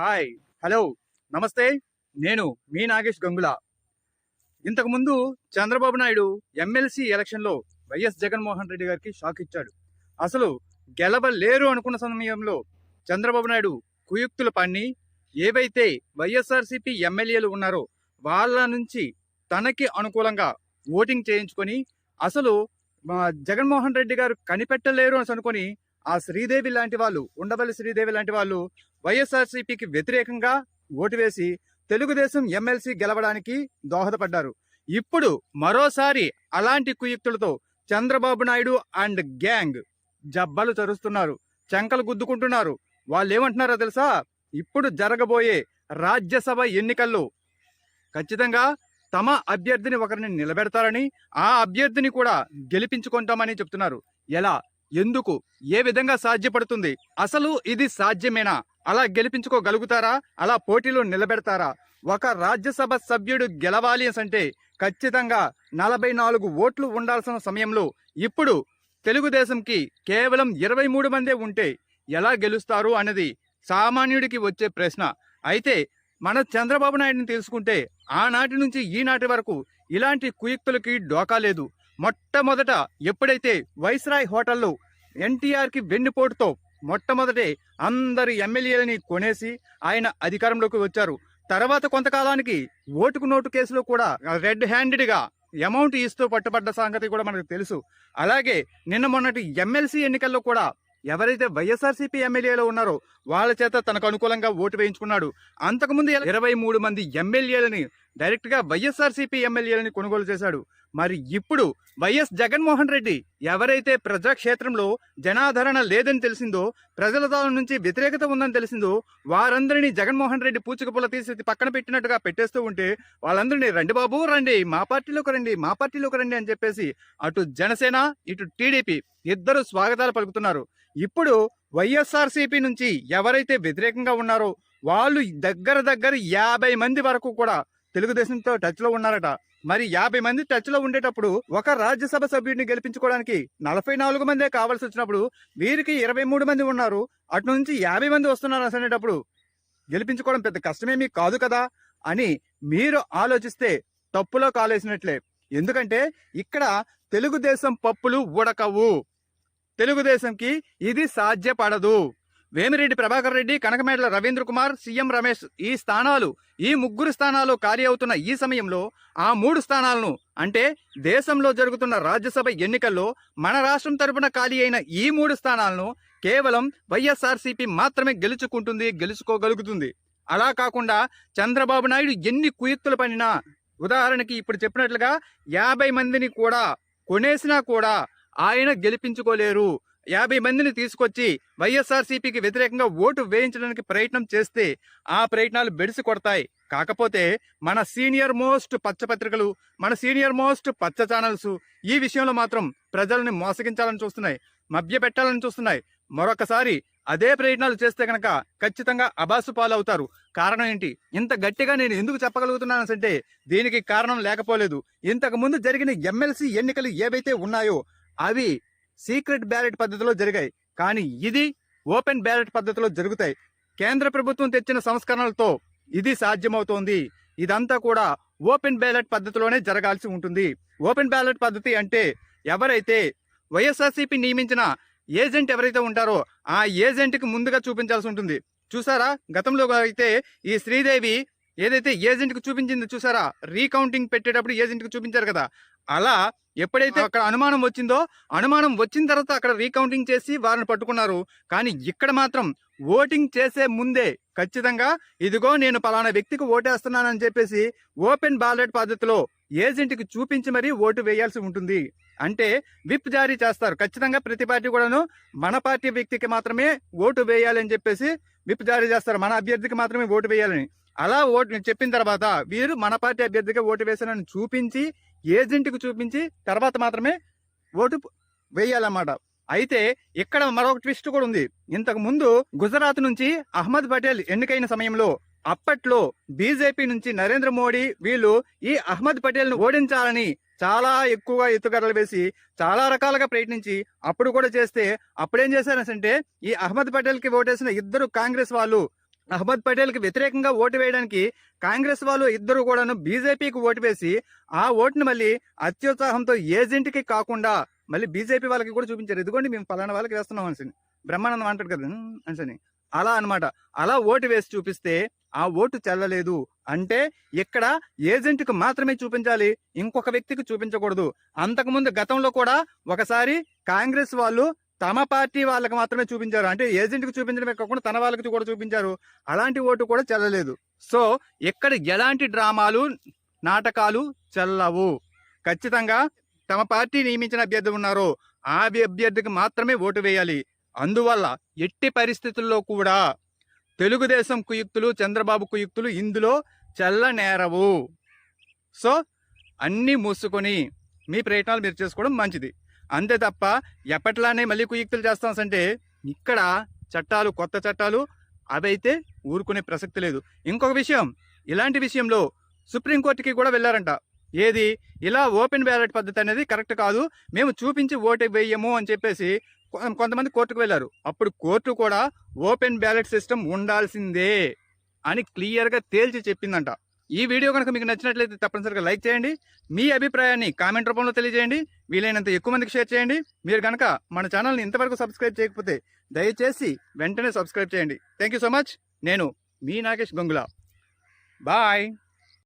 Hi hello నమస్తే నేను మీ నాగేష్ గంగుల. ఇంతకుముందు చంద్రబాబు నాయుడు ఎమ్మెల్సీ ఎలక్షన్లో వైఎస్ జగన్మోహన్ రెడ్డి గారికి షాక్ ఇచ్చాడు. అసలు గెలవలేరు అనుకున్న సమయంలో చంద్రబాబు నాయుడు కుయుక్తులు పన్ని ఏవైతే వైఎస్ఆర్సీపీ ఎమ్మెల్యేలు ఉన్నారో వాళ్ళ నుంచి తనకి అనుకూలంగా ఓటింగ్ చేయించుకొని అసలు మా జగన్మోహన్ రెడ్డి గారు కనిపెట్టలేరు అని అనుకొని ఆ శ్రీదేవి లాంటి వాళ్ళు ఉండవల్లి శ్రీదేవి లాంటి వాళ్ళు వైఎస్ఆర్సీపీకి వ్యతిరేకంగా ఓటు వేసి తెలుగుదేశం ఎమ్మెల్సీ గెలవడానికి దోహదపడ్డారు. ఇప్పుడు మరోసారి అలాంటి కుయుక్తులతో చంద్రబాబు నాయుడు అండ్ గ్యాంగ్ జబ్బలు చరుస్తున్నారు చెంకలు గుద్దుకుంటున్నారు. వాళ్ళు ఏమంటున్నారో తెలుసా? ఇప్పుడు జరగబోయే రాజ్యసభ ఎన్నికల్లో ఖచ్చితంగా తమ అభ్యర్థిని ఒకరిని నిలబెడతారని ఆ అభ్యర్థిని కూడా గెలిపించుకుంటామని చెప్తున్నారు. ఎలా? ఎందుకు? ఏ విధంగా సాధ్యపడుతుంది? అసలు ఇది సాధ్యమేనా? అలా గెలిపించుకోగలుగుతారా? అలా పోటీలో నిలబెడతారా? ఒక రాజ్యసభ సభ్యుడు గెలవాలి అంటే ఖచ్చితంగా నలభై నాలుగు ఓట్లు ఉండాల్సిన సమయంలో ఇప్పుడు తెలుగుదేశంకి కేవలం ఇరవై మూడు మందే ఉంటే ఎలా గెలుస్తారు అన్నది సామాన్యుడికి వచ్చే ప్రశ్న. అయితే మన చంద్రబాబు నాయుడిని తెలుసుకుంటే ఆనాటి నుంచి ఈనాటి వరకు ఇలాంటి కుయుక్తులకి డోకా లేదు. మొట్టమొదట ఎప్పుడైతే వైస్రాయ్ హోటల్లో ఎన్టీఆర్కి వెన్నుపోటుతో మొట్టమొదటే అందరి ఎమ్మెల్యేలని కొనేసి ఆయన అధికారంలోకి వచ్చారు. తర్వాత కొంతకాలానికి ఓటుకు నోటు కేసులో కూడా రెడ్ హ్యాండెడ్గా అమౌంట్ ఇస్తూ పట్టుబడ్డ సంగతి కూడా మనకు తెలుసు. అలాగే నిన్న మొన్నటి ఎమ్మెల్సీ ఎన్నికల్లో కూడా ఎవరైతే వైఎస్ఆర్సీపీ ఎమ్మెల్యేలు ఉన్నారో వాళ్ళ చేత తనకు అనుకూలంగా ఓటు వేయించుకున్నాడు. అంతకుముందు ఇరవై మూడు మంది ఎమ్మెల్యేలని డైరెక్ట్గా వైఎస్ఆర్సీపీ ఎమ్మెల్యేలని కొనుగోలు చేశాడు. మరి ఇప్పుడు వైఎస్ జగన్మోహన్ రెడ్డి ఎవరైతే ప్రజాక్షేత్రంలో జనాదరణ లేదని తెలిసిందో ప్రజల దాని నుంచి వ్యతిరేకత ఉందని తెలిసిందో వారందరినీ జగన్మోహన్ రెడ్డి పూచిక తీసి పక్కన పెట్టినట్టుగా పెట్టేస్తూ ఉంటే వాళ్ళందరినీ రండి బాబు రండి మా పార్టీలోకి రండి మా పార్టీలోకి రండి అని చెప్పేసి అటు జనసేన ఇటు టీడీపీ ఇద్దరు స్వాగతాలు పలుకుతున్నారు. ఇప్పుడు వైఎస్ఆర్సీపీ నుంచి ఎవరైతే వ్యతిరేకంగా ఉన్నారో వాళ్ళు దగ్గర దగ్గర యాభై మంది వరకు కూడా తెలుగుదేశంతో టచ్లో ఉన్నారట. మరి యాభై మంది టచ్లో ఉండేటప్పుడు ఒక రాజ్యసభ సభ్యుడిని గెలిపించుకోవడానికి నలభై నాలుగు మందే కావాల్సి వచ్చినప్పుడు వీరికి ఇరవై మూడు మంది ఉన్నారు. అటు నుంచి యాభై మంది వస్తున్నారు అనేటప్పుడు గెలిపించుకోవడం పెద్ద కష్టమేమీ కాదు కదా అని మీరు ఆలోచిస్తే తప్పులో కాలేసినట్లే. ఎందుకంటే ఇక్కడ తెలుగుదేశం పప్పులు ఉడకవు. తెలుగుదేశంకి ఇది సాధ్యపడదు. వేమిరెడ్డి ప్రభాకర్ రెడ్డి కనకమేడల రవీంద్ర కుమార్ సీఎం రమేష్ ఈ స్థానాలు ఈ ముగ్గురు స్థానాలు ఖాళీ అవుతున్న ఈ సమయంలో ఆ మూడు స్థానాలను అంటే దేశంలో జరుగుతున్న రాజ్యసభ ఎన్నికల్లో మన రాష్ట్రం తరపున ఖాళీ అయిన ఈ మూడు స్థానాలను కేవలం వైఎస్ఆర్సీపీ మాత్రమే గెలుచుకుంటుంది గెలుచుకోగలుగుతుంది. అలా కాకుండా చంద్రబాబు నాయుడు ఎన్ని కుయుక్తులు పనినా ఉదాహరణకి ఇప్పుడు చెప్పినట్లుగా యాభై మందిని కూడా కొనేసినా కూడా ఆయన గెలిపించుకోలేరు. యాభై మందిని తీసుకొచ్చి వైఎస్ఆర్సీపీకి వ్యతిరేకంగా ఓటు వేయించడానికి ప్రయత్నం చేస్తే ఆ ప్రయత్నాలు బెడిసి కొడతాయి. కాకపోతే మన సీనియర్ మోస్ట్ పచ్చ పత్రికలు మన సీనియర్ మోస్ట్ పచ్చ ఛానల్స్ ఈ విషయంలో మాత్రం ప్రజల్ని మోసగించాలని చూస్తున్నాయి మభ్య పెట్టాలని చూస్తున్నాయి. మరొకసారి అదే ప్రయత్నాలు చేస్తే కనుక ఖచ్చితంగా అబాసు పాలవుతారు. కారణం ఏంటి? ఇంత గట్టిగా నేను ఎందుకు చెప్పగలుగుతున్నాను అంటే దీనికి కారణం లేకపోలేదు. ఇంతకుముందు జరిగిన ఎమ్మెల్సీ ఎన్నికలు ఏవైతే ఉన్నాయో అవి సీక్రెట్ బ్యాలెట్ పద్ధతిలో జరిగాయి. కానీ ఇది ఓపెన్ బ్యాలెట్ పద్ధతిలో జరుగుతాయి. కేంద్ర ప్రభుత్వం తెచ్చిన సంస్కరణలతో ఇది సాధ్యమవుతోంది. ఇదంతా కూడా ఓపెన్ బ్యాలెట్ పద్ధతిలోనే జరగాల్సి ఉంటుంది. ఓపెన్ బ్యాలెట్ పద్ధతి అంటే ఎవరైతే వైఎస్ఆర్సీపీ నియమించిన ఏజెంట్ ఎవరైతే ఉంటారో ఆ ఏజెంట్కి ముందుగా చూపించాల్సి ఉంటుంది. చూసారా? గతంలో అయితే ఈ శ్రీదేవి ఏదైతే ఏజెంట్కి చూపించింది చూసారా? రీకౌంటింగ్ పెట్టేటప్పుడు ఏజెంట్కి చూపించారు కదా? అలా ఎప్పుడైతే అక్కడ అనుమానం వచ్చిందో అనుమానం వచ్చిన తర్వాత అక్కడ రీకౌంటింగ్ చేసి వారిని పట్టుకున్నారు. కానీ ఇక్కడ మాత్రం ఓటింగ్ చేసే ముందే ఖచ్చితంగా ఇదిగో నేను పలానా వ్యక్తికి ఓటేస్తున్నానని చెప్పేసి ఓపెన్ బ్యాలెట్ పద్ధతిలో ఏజెంట్కి చూపించి మరీ ఓటు వేయాల్సి ఉంటుంది. అంటే విప్ జారీ చేస్తారు. ఖచ్చితంగా ప్రతి పార్టీ కూడాను మన పార్టీ వ్యక్తికి మాత్రమే ఓటు వేయాలని చెప్పేసి విప్ జారీ చేస్తారు. మన అభ్యర్థికి మాత్రమే ఓటు వేయాలని. అలా ఓటు చెప్పిన తర్వాత వీరు మన పార్టీ అభ్యర్థిగా ఓటు వేశారని చూపించి ఏజెంట్కి చూపించి తర్వాత మాత్రమే ఓటు వేయాలన్నమాట. అయితే ఇక్కడ మరొక ట్విస్ట్ కూడా ఉంది. ఇంతకు ముందు గుజరాత్ నుంచి అహ్మద్ పటేల్ ఎన్నికైన సమయంలో అప్పట్లో బీజేపీ నుంచి నరేంద్ర మోడీ వీళ్ళు ఈ అహ్మద్ పటేల్ను ఓడించాలని చాలా ఎక్కువగా ఎత్తుగడలు వేసి చాలా రకాలుగా ప్రయత్నించి అప్పుడు కూడా చేస్తే అప్పుడేం చేశారంటే ఈ అహ్మద్ పటేల్కి ఓటేసిన ఇద్దరు కాంగ్రెస్ వాళ్ళు అహ్మద్ పటేల్కి వ్యతిరేకంగా ఓటు వేయడానికి కాంగ్రెస్ వాళ్ళు ఇద్దరు కూడాను బీజేపీకి ఓటు వేసి ఆ ఓటుని మళ్ళీ అత్యుత్సాహంతో ఏజెంట్కి కాకుండా మళ్ళీ బీజేపీ వాళ్ళకి కూడా చూపించారు. ఇదిగోండి మేము పలానా వాళ్ళకి వేస్తున్నాం అనిసని బ్రహ్మానందం అంటాడు కదా అనిసని అలా అనమాట అలా ఓటు వేసి చూపిస్తే ఆ ఓటు చెల్లలేదు అంటే ఇక్కడ ఏజెంట్కి మాత్రమే చూపించాలి ఇంకొక వ్యక్తికి చూపించకూడదు. అంతకుముందు గతంలో కూడా ఒకసారి కాంగ్రెస్ వాళ్ళు తమ పార్టీ వాళ్ళకి మాత్రమే చూపించారు. అంటే ఏజెంట్కి చూపించడమే కాకుండా తన వాళ్ళకి కూడా చూపించారు. అలాంటి ఓటు కూడా చెల్లలేదు. సో ఇక్కడ ఎలాంటి డ్రామాలు నాటకాలు చెల్లవు. ఖచ్చితంగా తమ పార్టీ నియమించిన అభ్యర్థి ఉన్నారో ఆ అభ్యర్థికి మాత్రమే ఓటు వేయాలి. అందువల్ల ఎట్టి పరిస్థితుల్లో కూడా తెలుగుదేశం కుయుక్తులు చంద్రబాబు కుయుక్తులు ఇందులో చెల్లనేరవు సో అన్నీ మూసుకొని మీ ప్రయత్నాలు మీరు చేసుకోవడం మంచిది. అంతే తప్ప ఎప్పట్లానే మళ్ళీ కుయుక్తులు చేస్తాం అంటే ఇక్కడ చట్టాలు కొత్త చట్టాలు అవైతే ఊరుకునే ప్రసక్తి లేదు. ఇంకొక విషయం ఇలాంటి విషయంలో సుప్రీంకోర్టుకి కూడా వెళ్ళారంట. ఏది? ఇలా ఓపెన్ బ్యాలెట్ పద్ధతి అనేది కరెక్ట్ కాదు. మేము చూపించి ఓటు వేయము అని చెప్పేసి కొంతమంది కోర్టుకు వెళ్ళారు. అప్పుడు కోర్టు కూడా ఓపెన్ బ్యాలెట్ సిస్టమ్ ఉండాల్సిందే అని క్లియర్గా తేల్చి చెప్పిందంట. ఈ వీడియో కనుక మీకు నచ్చినట్లయితే తప్పనిసరిగా లైక్ చేయండి. మీ అభిప్రాయాన్ని కామెంట్ రూపంలో తెలియజేయండి. వీలైనంత ఎక్కువ మందికి షేర్ చేయండి. మీరు కనుక మన ఛానల్ని ఇంతవరకు సబ్స్క్రైబ్ చేయకపోతే దయచేసి వెంటనే సబ్స్క్రైబ్ చేయండి. Thank you so much. నేను మీ నాగేష్ గంగుల. బాయ్.